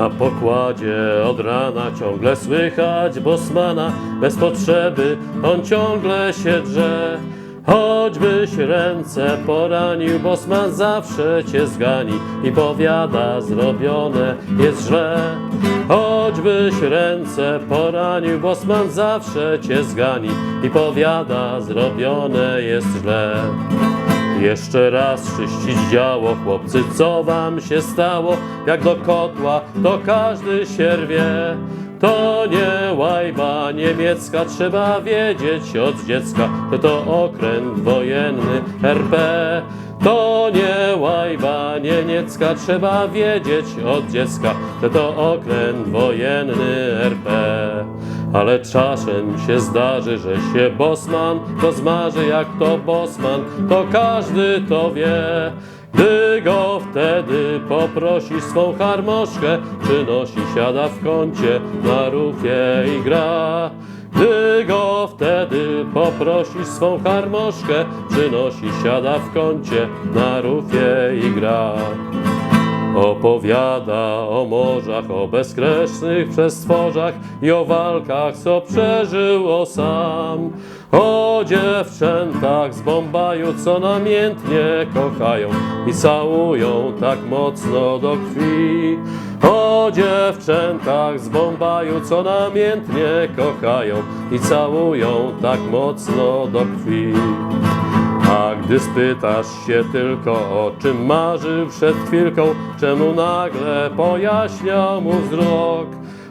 Na pokładzie od rana ciągle słychać bosmana, bez potrzeby on ciągle się drze. Choćbyś ręce poranił, bosman zawsze cię zgani i powiada, zrobione jest źle. Choćbyś ręce poranił, bosman zawsze cię zgani i powiada, zrobione jest źle. Jeszcze raz czyścić działo, chłopcy, co wam się stało? Jak do kotła, to każdy sierwie. To nie łajba niemiecka, trzeba wiedzieć od dziecka, że to okręt wojenny RP. To nie łajba niemiecka, trzeba wiedzieć od dziecka, że to okręt wojenny RP. Ale czasem się zdarzy, że się bosman rozmarzy jak to bosman, to każdy to wie. Gdy go wtedy poprosi swą harmoszkę, przynosi, siada w kącie, na rufie i gra. Gdy go wtedy poprosi swą harmoszkę, przynosi, siada w kącie, na rufie i gra. Opowiada o morzach, o bezkresnych przestworzach i o walkach, co przeżyło sam. O dziewczętach z Bombaju, co namiętnie kochają i całują tak mocno do krwi. O dziewczętach z Bombaju, co namiętnie kochają i całują tak mocno do krwi. A gdy spytasz się tylko o czym marzył przed chwilką, czemu nagle pojaśnia mu wzrok.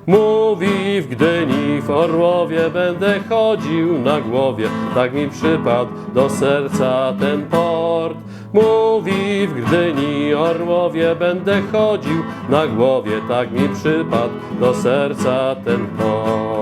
Mówi w Gdyni, w Orłowie będę chodził na głowie, tak mi przypadł do serca ten port. Mówi w Gdyni, Orłowie będę chodził na głowie, tak mi przypadł do serca ten port.